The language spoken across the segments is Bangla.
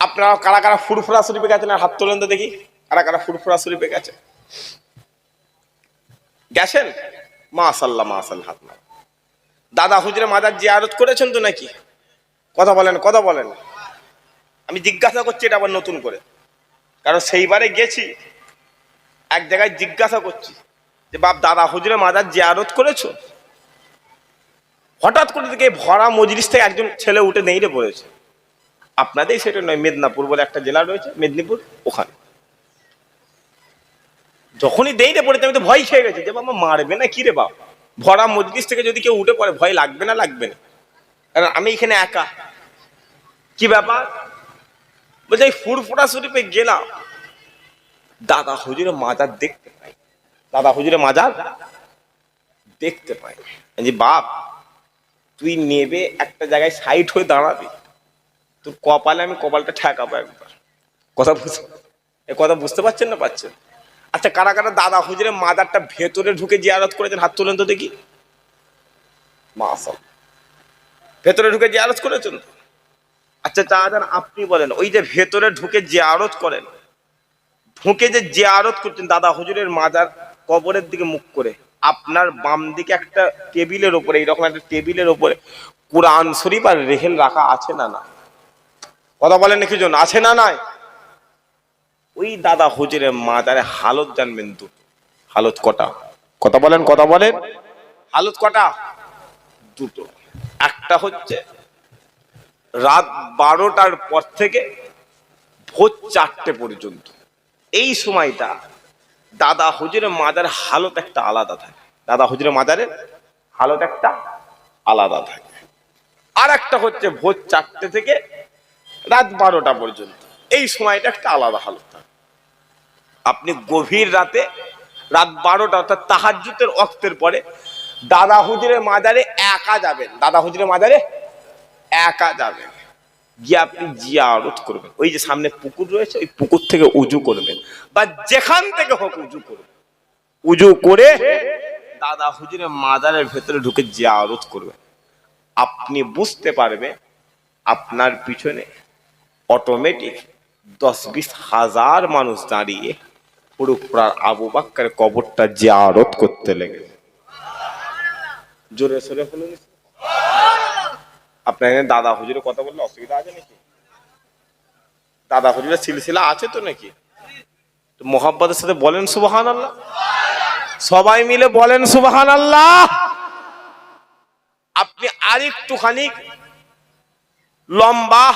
আপনারা কারা কারা ফুরফুরা শরীফে গেছেন আর হাত তোলেন তো দেখি। কারা কারা ফুরফুরা শরীফে গেছে? গেছেন? মাশাল্লাহ মাশাল্লাহ হাত না দাদা হুজুরে মাদার জিয়ারত করেছেন তো নাকি? কথা বলেন কথা বলেন। আমি জিজ্ঞাসা করছি এটা আবার নতুন করে। কারণ সেইবারে গেছি, এক জায়গায় জিজ্ঞাসা করছি যে, বাপ, দাদা হুজুরে মাদার জিয়ারত করেছ? হঠাৎ করে দিকে ভরা মজলিস থেকে একজন ছেলে উঠে নেইড়ে পড়েছে। আপনাদের সেটা নয়, মেদিনীপুর বলে একটা জেলা রয়েছে, মেদিনীপুর ওখানে। যখনই দেইতে পড়েছে, আমি তো ভয় খেয়ে গেছি, যে বাবা মারবে না, কি রে বাপ? ভরা মজলিস থেকে যদি কেউ উঠে পড়ে, ভয় লাগবে না লাগবে না। কারণ আমি এখানে একা। কি ব্যাপার? বলছে, এই ফুরফুরা শরীফে গেলাম। দাদা হুজুরে মাজার দেখতে পাই। দাদা হুজুরে মাজার দেখতে পাই। যে বাপ, তুই নেবে একটা জায়গায় সাইড হয়ে দাঁড়াবি। তোর কপালে আমি কপালটা ঠেকাবো একবার। কথা বুঝতে এ কথা বুঝতে পারছেন না পাচ্ছেন আচ্ছা কারা কারা দাদা হুজুরের মাদারটা ভেতরে ঢুকে জিয়ারত করেছেন? হাত তোলেন তো দেখি। মাসাল ভেতরে ঢুকে জিয়ারত করেছেন তো? আচ্ছা চাচান আপনি বলেন ওই যে ভেতরে ঢুকে জিয়ারত করেন ঢুকে যে জিয়ারত করছেন দাদা হুজুরের মাজার কবরের দিকে মুখ করে আপনার বাম দিকে একটা টেবিলের ওপরে এইরকম একটা টেবিলের ওপরে কোরআন শরীফ আর রেহেল রাখা আছে না না কথা বলেন নাকি জন? আছে না নাই? ওই দাদা হুজুরের মাজারে হালত জানবেন তো। হালত কটা? কথা বলেন কথা বলেন। হালত কটা? দুটো। একটা হচ্ছে রাত বারোটার পর থেকে ভোর চারটে পর্যন্ত। এই সময়টা দাদা হুজুরের মাজার হালত একটা আলাদা থাকে। দাদা হুজুরের মাজারের হালত একটা আলাদা থাকে। আর একটা হচ্ছে ভোর চারটে থেকে রাত বারোটা পর্যন্ত। এই সময়টা একটা আলাদা হালত। আপনি গভীর রাতে রাত বারোটা অর্থাৎ তাহাজুতের অক্তের পরে দাদা হুজুরের মাজারে একা যাবেন। দাদা হুজুরের মাজারে একা যাবেন। গিয়ে আপনি জিয়া জিয়ারত করবেন। ওই যে সামনে পুকুর রয়েছে, ওই পুকুর থেকে উজু করবেন। বা যেখান থেকে হোক উজু করবেন। উজু করে দাদা হুজুরের মাজারের ভেতরে ঢুকে জিয়া জিয়ারত করবেন। আপনি বুঝতে পারবেন আপনার পিছনে অটোমেটিক দশ বিশ হাজার মানুষ দাঁড়িয়ে পুরোপুরার আবু বাক্কার কবরটা জিয়ারত করতে লেগে। জোরে সোরে হলো আপনার দাদা হুজুরের কথা বললে অসুবিধা আছে নাকি? দাদা হুজুরের সিলসিলা আছে তো নাকি? মোহাব্বতের সাথে বলেন সুবাহান আল্লাহ সবাই মিলে বলেন সুবাহান আল্লাহ আপনি আরেকটুখানি লম্বা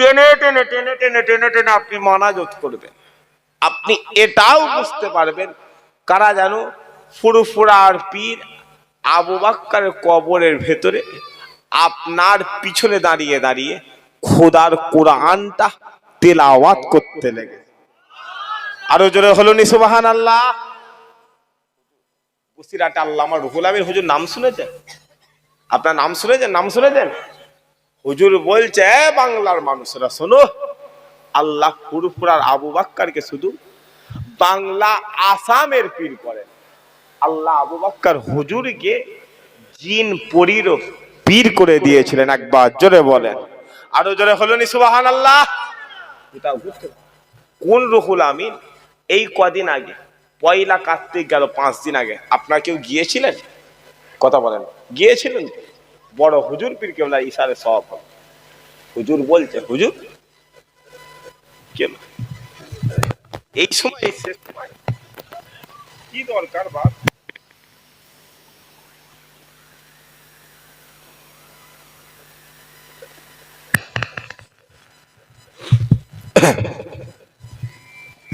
টেনে টেনে টেনে টেনে টেনে টেনে আপনি মানাজত করবেন। আপনি এটাও বুঝতে পারবেন কারা জানো? ফুরফুরার পীর আবু বাক্কারের কবরের ভেতরে আপনার পিছনে দাঁড়িয়ে দাঁড়িয়ে খোদার কোরআনটা তেলাওয়াত করতে লেগে। আরও জোরে হলো নি সুবাহান আল্লাহ বসিরাট আল্লাহ আমার রুহুল আমির হুজুর নাম শুনেছেন? আপনার নাম শুনেছেন? নাম শুনেছেন? হুজুর বলছে বাংলার মানুষরা, শোনো। আল্লাহ ফুরফুরার আবু বাক্কারকে শুধু বাংলা আসামের পীর করেন আল্লাহ আবু বাক্কার হুজুরকে জিন পরীর পীর করে দিয়েছিলেন একবার, জোরে বলেন। আরও জোরে হলো নি সুবাহান আল্লাহ এটা বুঝতে কোন রুহুল আমিন? এই কদিন আগে, পয়লা কার্তিক গেল পাঁচ দিন আগে। আপনারা কেউ গিয়েছিলেন? কথা বলেন। গিয়েছিলেন? বড় হুজুর পীর কেবলা ইশারে সব হবে। হুজুর বলছে, হুজুর কেন এই সময় শেষ কি দরকার বাপ?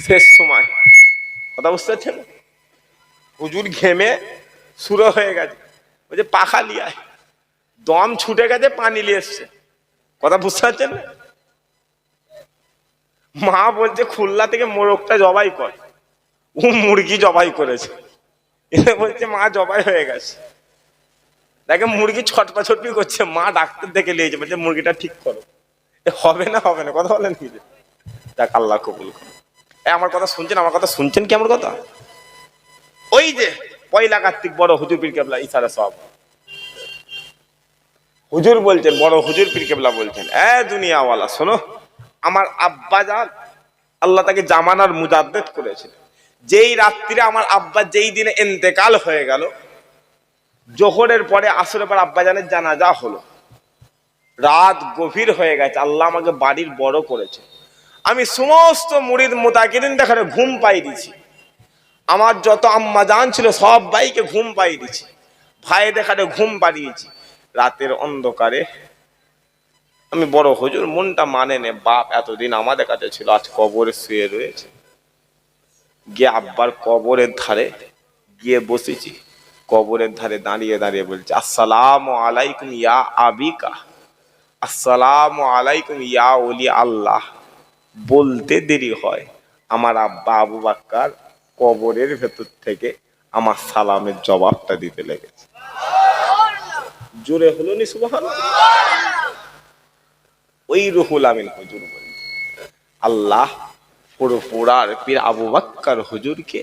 শেষ সময়। কথা বুঝতে পারছেন? হুজুর ঘেমে শুরু হয়ে গেছে। বলছে পাখা লিয়ায় দম ছুটে গেছে পানি নিয়ে এসছে। কথা বুঝতে পারছেন? না? মা বলছে, খুলনা থেকে মোরগটা জবাই কর। ও মুরগি জবাই করেছে। এ বলছে, মা জবাই হয়ে গেছে। দেখে মুরগি ছটপা ছটপি করছে, মা ডাক্তার দেখে নিয়েছে, বলছে, মুরগিটা ঠিক করো। হবে না হবে না, কথা বলেন কি দেখ আল্লাহ কবুল করো এ, আমার কথা শুনছেন? আমার কথা শুনছেন কি আমার কথা? ওই যে, পয়লা কার্তিক বড় হুজুর পীর কেবলা ইসারা সব হুজুর বলছেন, বড় হুজুর পীর কেবলা বলছেন, এ দুনিয়াওয়ালা, শোনো, আমার আব্বা যান আল্লাহ তাকে জামানার মুজাদ্দেদ করেছিলেন যেই রাত্রিরে আমার আব্বা যেই দিনে এন্তেকাল হয়ে গেল, জোহরের পরে আসরের পর আব্বাজানের জানাজা হলো। রাত গভীর হয়ে গেছে, আল্লাহ আমাকে বাড়ির বড় করেছে। আমি সমস্ত মুড়িদ মোতাকিদিন দেখারে ঘুম পাই দিছি আমার যত আম্মা জান ছিল, সব ভাইকে ঘুম পাই দিছি ভাই দেখারে ঘুম পাড়িয়েছি। রাতের অন্ধকারে। আমি বড় হুজুর, মনটা মানে নে, বাপ এতদিন আমাদের কাছে ছিল, আজ কবরে শুয়ে রয়েছে। গিয়ে আব্বার কবরের ধারে গিয়ে বসেছি। কবরের ধারে দাঁড়িয়ে দাঁড়িয়ে বলছে, আসসালাম আলাইকুম ইয়া আবিকা। আসসালাম আলাইকুম ইয়া ওলি আল্লাহ। বলতে দেরি হয়, আমার আব্বা আবু বাক্কার কবরের ভেতর থেকে আমার সালামের জবাবটা দিতে লেগেছে। জোরে হলো নি ওই রুহুল আমিন হুজুর আল্লাহ পুরোপুরার পীর আবু বাক্কার হুজুরকে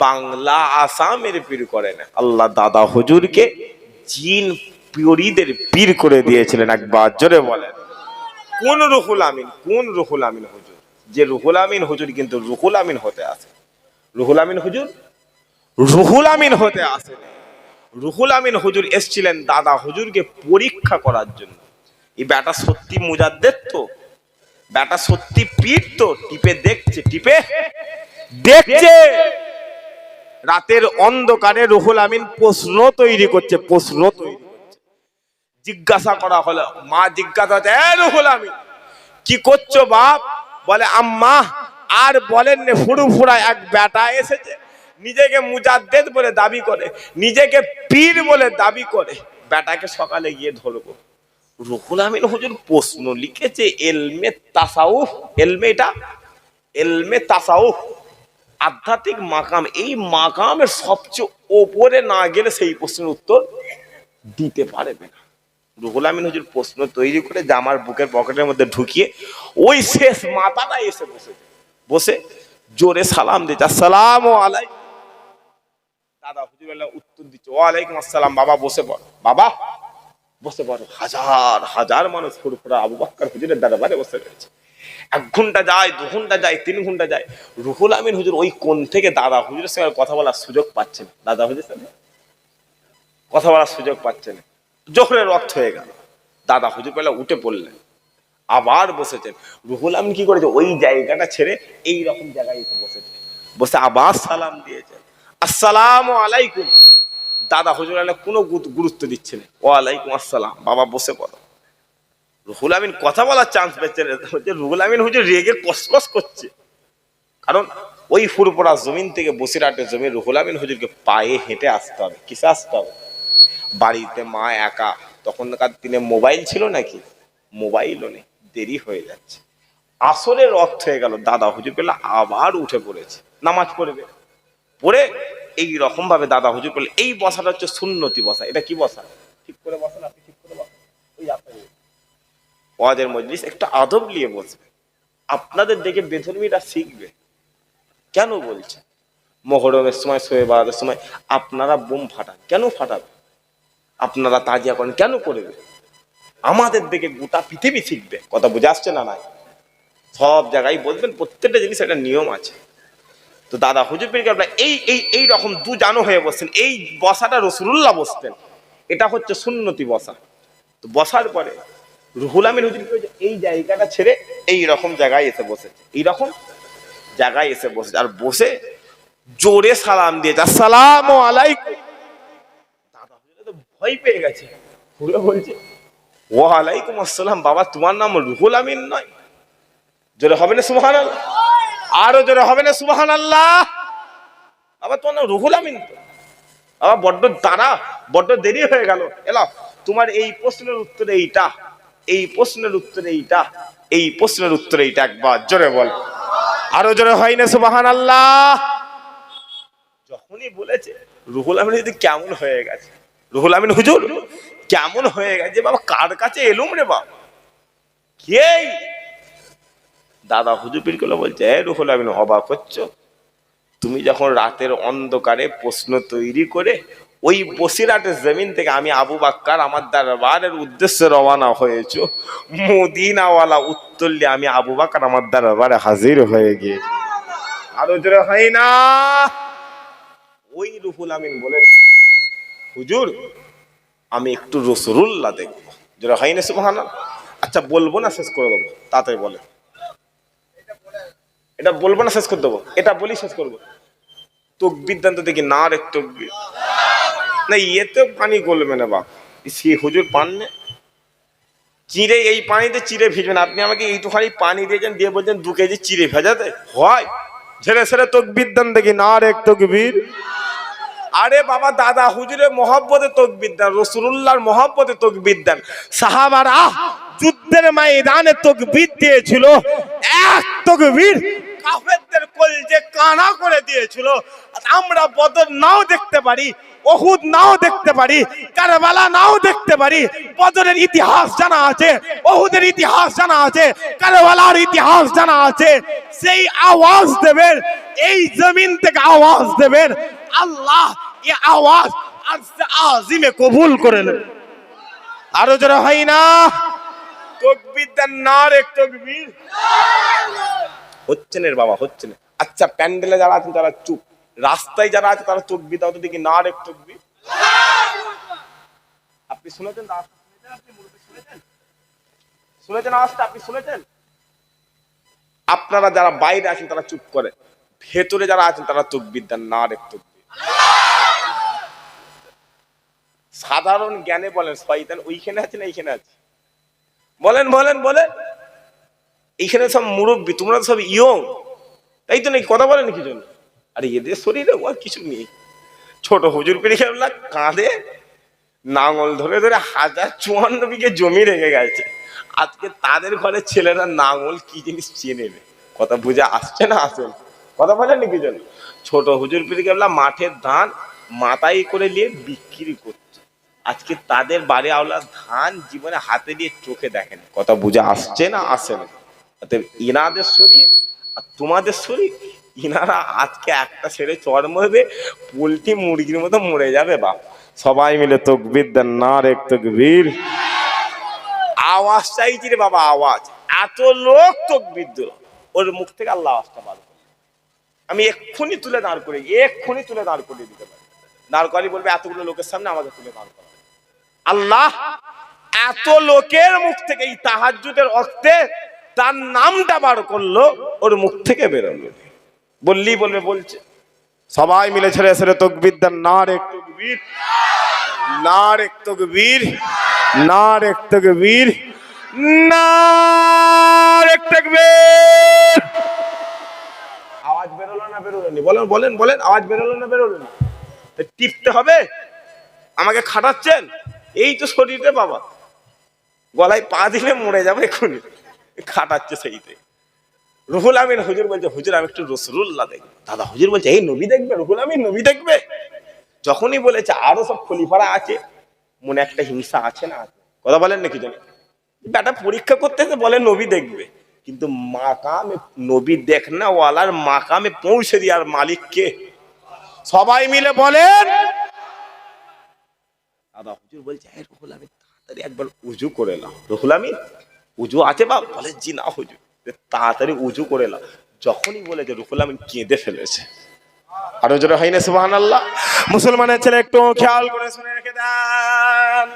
বাংলা আসামের পীর করেন। আল্লাহ দাদা হুজুরকে জিন পিয়রিদের পীর করে দিয়েছিলেন, একবার জোরে বলেন। কোন রুহুল আমিন, কোন রুহুল আমিন হুজুর? যে রুহুল আমিন হুজুর কিন্তু রুহুল আমিন হতে আসে। রুহুল আমিন হুজুর? রুহুল আমিন হতে আসেন রুহুল আমিন হুজুর এসছিলেন দাদা হুজুরকে পরীক্ষা করার জন্য। এই ব্যাটা সত্যি মুজাদ্দের তো? ব্যাটা সত্যি পীর তো? টিপে দেখছে টিপে দেখছে। রাতের অন্ধকারে রুহুল আমিন প্রশ্ন তৈরি করছে, প্রশ্ন তৈরি করছে। জিজ্ঞাসা করা হলো, মা জিজ্ঞাসা হচ্ছে "এ রুহুল আমিন, কি করছ বাপ? বলে, আম্মা, আর বলেন ফুরু ফুরা এক বেটা এসেছে। নিজেকে মুজাদ্দেদ বলে দাবি করে, নিজেকে পীর বলে দাবি করে, বেটাকে সকালে গিয়ে ধরবো। রুহুল আমিন হুজুর প্রশ্ন লিখেছে, এলমে তাসাউফ, এলমে এটা? এলমে তাসাউফ। আধ্যাত্মিক মাকাম, এই মাকামের সবচেয়ে ওপরে না গেলে সেই প্রশ্নের উত্তর দিতে পারবে না। রুহুল আমিন হুজুর প্রশ্ন তৈরি করে জামার বুকের পকেটের মধ্যে ঢুকিয়ে ওই শেষ মাথাটা এসে বসে বসে জোরে সালাম দিচ্ছে, আসসালাম আলাই দাদা হুজুর আল্লাহ উত্তর দিচ্ছে। ওয়ালাইকুম আসসালাম, বাবা বসে পড়ো। বাবা বসে পড়ো। হাজার হাজার মানুষ ফুরফুরা আবু বাক্কার হুজুরের দরবারে বসে রয়েছে। এক ঘণ্টা যায়, দু ঘণ্টা যায়, তিন ঘণ্টা যায়। রুহুল আমিন হুজুর ওই কোন থেকে দাদা হুজুরের সঙ্গে কথা বলার সুযোগ পাচ্ছেন দাদা হুজুর সঙ্গে কথা বলার সুযোগ পাচ্ছেন জোহরের অর্থ হয়ে গেল। দাদা হুজুর পেলা উঠে পড়লেন। আবার বসেছেন। রুহুল আমিন কি করেছে? ওই জায়গাটা ছেড়ে এই রকম জায়গায় বসেছে। বসে আবার সালাম দিয়েছেন। আসসালাম আলাইকুম। দাদা হুজুর আল্লাহ কোনো গুরুত্ব দিচ্ছে না। ওয়ালাইকুম আসসালাম। বাবা বসে পড়ো। রুহুল আমিন কথা বলার চান্স পেচ্ছে না রুহুল আমিন হুজুর রেগে কসকস করছে। কারণ ওই ফুরপোড়া জমিন থেকে বসিরহাটের জমি রুহুল আমিন হুজুরকে পায়ে হেঁটে আসতে হবে, কিসে আসতে হবে? বাড়িতে মা একা, তখনকার দিনে মোবাইল ছিল নাকি? মোবাইলও নেই, দেরি হয়ে যাচ্ছে। আসরের অর্থ হয়ে গেল, দাদা হুজুর পেলে আবার উঠে পড়েছে। নামাজ পড়বে। পড়ে এই রকম ভাবে দাদা হুজুর পেলে এই বসাটা হচ্ছে সুন্নতি বসা। এটা কি বসা? ঠিক করে বসেন আপনি ঠিক করে বসেন। ওই আপনার ওয়াদের মজলিস একটা আদব নিয়ে বসবে। আপনাদের দেখে বেধর্মীরা শিখবে। কেন বলছে মহরমের সময় শোয়ে বাড়াদের সময় আপনারা বোম ফাটান। কেন ফাটাবে আপনারা তাজিয়া করেন। কেন করবে আমাদের দেখে গোটা পৃথিবী শিখবে। কথা বুঝে আসছে না নাই? সব জায়গায় বলবেন প্রত্যেকটা জিনিস একটা নিয়ম আছে। তো দাদা হুজুর পীর আপনার এই এই এই রকম দু জানো হয়ে বসছেন, এই বসাটা রসুল্লাহ বসতেন, এটা হচ্ছে সুন্নতি বসা। তো বসার পরে রুহুল আমিন হুজুর? এই জায়গাটা ছেড়ে এই রকম জায়গায় এসে বসেছে এই রকম জায়গায় এসে বসেছে আর বসে জোরে সালাম দিয়েছে আসসালাম আলাইকুম। দাদা হুজুর তো ভয় পেয়ে গেছে ঘুরে বলছে, ওয়ালাইকুম আসসালাম, বাবা, তোমার নাম রুহুল আমিন নয়? জোরে হবে না সুবহান আল্লাহ আরও জোরে হবে না সুবাহান আল্লাহ আবার তোমার রুহুল আমিন তো। আবার বড্ড দাঁড়া, বড্ড দেরি হয়ে গেল। এলা তোমার এই প্রশ্নের উত্তরে এইটা, এই প্রশ্নের উত্তরে এইটা, এই প্রশ্নের উত্তরে এইটা একবার জোরে বল। আরও জোরে হয় না সুবাহান আল্লাহ যখনই বলেছে, রুহুল আমিন যদি কেমন হয়ে গেছে, রুহুল আমিন হুজুর, কেমন হয়ে গেছে, বাবা, কার কাছে এলুম রে বাবা? কে দাদা হুজুর পীরগুলো বলছে এ রুহুল আমিন, অবাক হচ্ছ? তুমি যখন রাতের অন্ধকারে প্রশ্ন তৈরি করে ওই বসিরাটের জমিন থেকে আমি আবু বাক্কার, আমার দরবারের উদ্দেশ্যে রওনা হয়েছে, মদিনাওয়ালা উত্তরলে আমি আবু বাক্কার, আমার দরবারে হাজির হয়ে গিয়ে আরও জোরে হয় না। ওই রুহুল আমিন বলেছিল হুজুর, আমি একটু রসুল্লাহ দেখব। যেটা হয় না, সুবহানাল্লাহ। আচ্ছা বলব না, শেষ করে দেবো, তাড়াতাড়ি বলে এটা বলব না শেষ করে দেবো? এটা বলি শেষ করব। তকবির দেখি না রে তকবির না ইয়েতে পানি গলবে না বা সে হুজুর পান না। চিড়ে এই পানিতে চিড়ে ভিজবেন আপনি আমাকে এইটুখানি পানি দিয়েছেন, দিয়ে বলছেন দু কেজি চিড়ে ভেজাতে। হয়। ছেড়ে ছেড়ে তকবির দেন দেখি না রে তকবির আরে বাবা দাদা, হুজুরের মহব্বতে তকবির দেন রসুল্লাহর মহব্বতে তকবির দেন সাহাবারা যুদ্ধের ময়দানে তকবির দিয়েছিল। এক তকবির কাফেরদের কলজে কানা করে দিয়েছিল আমরা বদর নাও দেখতে পারি, ওহুদ নাও দেখতে পারি, কারবালা নাও দেখতে পারি, বদরের ইতিহাস জানা আছে, ওহুদের ইতিহাস জানা আছে, কারবালার ইতিহাস জানা আছে, সেই আওয়াজ দেবেন এই জমিন থেকে আওয়াজ দেবেন আল্লাহ এ আওয়াজ আজিমে কবুল করে নেবে। আরও যারা হয় না? তকবির দেন না রে তকবির। হচ্ছে না বাবা হচ্ছে না আচ্ছা প্যান্ডেলে যারা আছেন তারা চুপ। রাস্তায় যারা আছে তারা তকবির দাও তো দেখি, না আপনি শুনেছেন শুনেছেন? আওয়াজটা? আপনি শুনেছেন? আপনারা যারা বাইরে আছেন তারা চুপ করে। ভেতরে যারা আছেন তারা তকবির দেন না রে তকবির সাধারণ জ্ঞানে বলেন, শয়তান, ওইখানে আছে না এইখানে আছে বলেন বলেন বলেন। এইখানে সব মুরব্বী, তোমরা সব ইয়ং তাই তো নাকি? কথা বলেন কি জন্য? আরে এদের শরীরে ও কিছু নেই। ছোট হুজুর পেরে খেলা কাঁধে নাঙল ধরে ধরে হাজার চুয়ান্ন বিঘে জমি রেখে গেছে। আজকে তাদের ঘরে ছেলেরা নাঙল কি জিনিস চেয়ে নেবে? কথা বুঝে আসছে না আসেন কথা বলেন কি জন্য? ছোট হুজুর পেরে গেলা মাঠের ধান মাথায় করে নিয়ে বিক্রি করছে। আজকে তাদের বাড়ি আওলা ধান জীবনে হাতে দিয়ে চোখে দেখেন কথা বুঝে আসছে না আসে না অতএব ইনাদের শরীর আর তোমাদের শরীর, ইনারা আজকে একটা ছেড়ে চর মরবে পোলট্রি মুরগির মতো মরে যাবে বাপ। সবাই মিলে তকবির দেন না রে তকবীর। আওয়াজ চাইছি রে বাবা, আওয়াজ। এত লোক তকবির দিল। ওর মুখ থেকে আল্লাহ আওয়াজটা বার। আমি এক্ষুনি তুলে দাঁড় করে এক্ষুনি তুলে দাঁড় করিয়ে দিতে পারি। দাঁড় করিয়ে বলবে, এতগুলো লোকের সামনে আমাকে তুলে দাঁড় করা আল্লাহ, এত লোকের মুখ থেকে এই তাহাজ্জুদের অর্থে তার নামটা বার করল, ওর মুখ থেকে বেরোলো। বললি বলবে, বলছে। সবাই মিলে ছেড়ে ছেড়ে তকবির দেন না রে তকবির না রে তকবির না রে তকবির না রে তকবির। আওয়াজ বেরোলো না বেরোলো বলেন বলেন বলেন, আওয়াজ বেরোলো না বেরোলো না টিপতে হবে? আমাকে খাটাচ্ছেন? এই তো শরীরে বাবা। গলায় পা দিলে মরে যাবে এক্ষুনি। খাটাচ্ছে সেইতে। রুহুল আমিন হুজুর বলছে, হুজুর, আমি একটু রসুল্লাহ দেখব। দাদা হুজুর বলছে, এই নবী দেখবে? রুহুল আমিন নবী দেখবে? যখনই বলেছে, আরও সব খলিফারা আছে, মনে একটা হিংসা আছে না? কথা বলেন নাকি জানি বেটা, পরীক্ষা করতে বলে নবী দেখবে। কিন্তু মাকামে নবী দেখ দেখনা ওয়ালার মাকামে পৌঁছে দেওয়ার মালিক কে? সবাই মিলে বলেন। দাদা হুজুর বলছে রুহুল আমিন, তাড়াতাড়ি একবার উজু করে নাও। রুহুল আমিন উজু আছে বা বলে জি না হুজুর তাড়াতাড়ি উজু করে নাও। যখনই বলে যে রুহুল আমিন কেঁদে ফেলেছে। আরও জোরে হয় না সুবাহান আল্লাহ মুসলমানের ছেলে একটু খেয়াল করে শুনে রেখে দেন।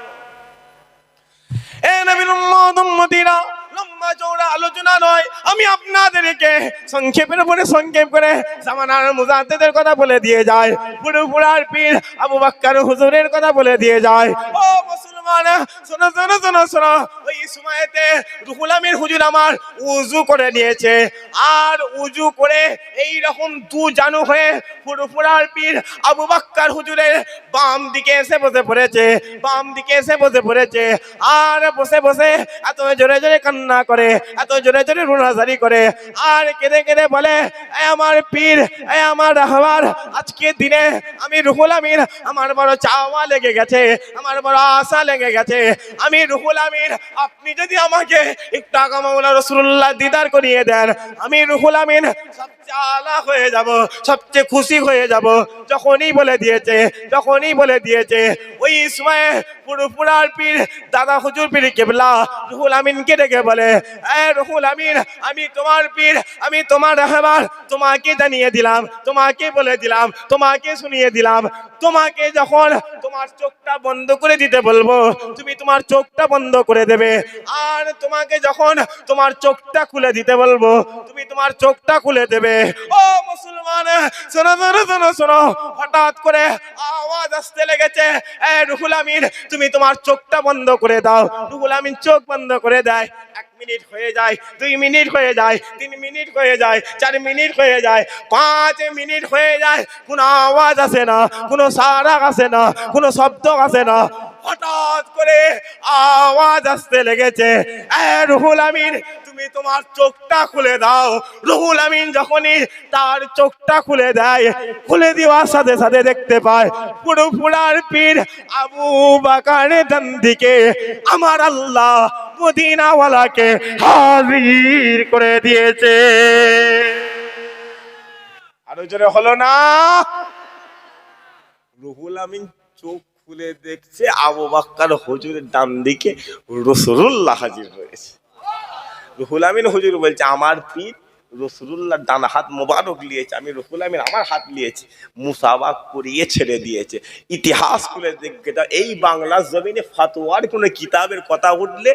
এ নবীর উম্মত, উম্মতিরা, লম্বা চৌড়া আলোচনা নয়। আমি আপনাদেরকে সংক্ষেপের উপরে সংক্ষেপ করে জামানার মুজাদ্দেদের কথা বলে দিয়ে যায় পুরো পুরার পীর আবু বাক্কার হুজুরের কথা বলে দিয়ে যায় ও মুসলমান, শোনো শোনো শোনো শোনো। ওই আমির আমার করে আর এত জোরে জোরে করে আর কেঁদে কেঁদে বলে আমার পীর আমার রাহবার আজকে দিনে আমি রুহুল আমিন, আমার বড় চাওয়া লেগে গেছে, আমার বড় আশা লেগে গেছে। আমি রুহুল আমিন আপনি যদি আমাকে একটু আগা মামলা রসুল্লাহ দিদার করিয়ে দেন, আমি রুহুল আমিন সবচেয়ে আলা হয়ে যাব, সবচেয়ে খুশি হয়ে যাব। যখনই বলে দিয়েছে, যখনই বলে দিয়েছে, ওই সময়ে তোমাকে বলে দিলাম, তোমাকে শুনিয়ে দিলাম। তোমাকে যখন তোমার চোখটা বন্ধ করে দিতে বলব, তুমি তোমার চোখটা বন্ধ করে দেবে। আর তোমাকে যখন তোমার চোখটা খুলে দিতে বলব, তুমি তোমার চোখটা খুলে দেবে। ও মুসলমান, শোনো শোনো শোনো হঠাৎ করে আওয়াজ আসতে লেগেছে। এ, রুহুল আমিন, তুমি তোমার চোখটা বন্ধ করে দাও। রুহুল আমিন চোখ বন্ধ করে দেয়। এক মিনিট হয়ে যায়, দুই মিনিট হয়ে যায়, তিন মিনিট হয়ে যায়, চার মিনিট হয়ে যায়, পাঁচ মিনিট হয়ে যায়, কোনো আওয়াজ আসে না, কোনো সারা আসে না, কোনো শব্দ আসে না। হঠাৎ করে আওয়াজ আসতে লেগেছে। এ, রুহুল আমিন তুমি তোমার চোখটা খুলে দাও। রুহুল আমিন যখনই তার চোখটা খুলে দেয়, খুলে দেওয়ার সাথে সাথে দেখতে পায়, পুরো পুরার পীর আবু বাকার দিকে আমার আল্লাহ মদিনাওয়ালাকে হাজির করে দিয়েছে। আরও জোরে হলো না। রুহুল আমিন চোখ খুলে দেখছে আবু বাক্কার হুজুরের ডান দিকে রসুল্লাহ হাজির হয়েছে। রুহুল আমিন হুজুর বলছে, আমার পীর রসুল্লাহ ডান হাত মোবারক নিয়েছে আমি রুহুল আমিন আমার হাত নিয়েছি মুসাবাক করিয়ে ছেড়ে দিয়েছে। ইতিহাস খুলে দেখবে এই বাংলার জমিনে ফাতোয়ার কোনো কিতাবের কথা উঠলে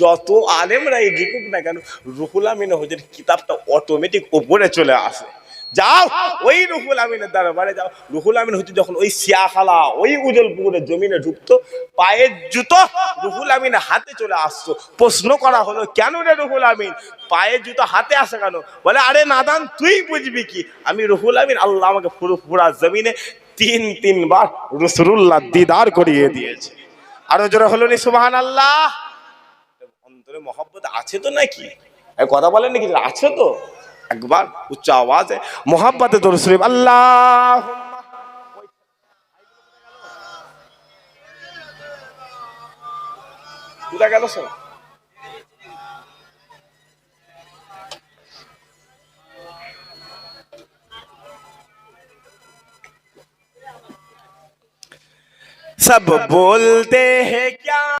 যত আলেমরা এই লিখুক না কেন, রুহুল আমিন হুজুর কিতাবটা অটোমেটিক ওপরে চলে আসে। যাও, ওই রুহুল আমিনের দরবারে যাও। রুহুল আমিন হচ্ছে যখন ওই সিয়াখালা ওই উজল পুকুরের জমিনে ঢুকতো, পায়ের জুতো রুহুল আমিনের হাতে চলে আসতো। প্রশ্ন করা হলো, কেন রে রুহুল আমিন? পায়ের জুতো হাতে আসে কেন? বলে, আরে নাদান, তুই বুঝবি কি? আমি রুহুল আমিন, আল্লাহ আমাকে পুরো, পুরা জমিনে তিন, তিনবার রসুল্লাহ দিদার করিয়ে দিয়েছে। আরও জোরে হলো নি সুবাহান আল্লাহ অন্তরে মহব্বত আছে তো নাকি? কথা বলেন নাকি, আছে তো? একবার উচ্চ আওয়াজে মোহাব্বতে দরুদ শরীফ আল্লাহ কোথায় গেল সব सब बोलते हैं क्या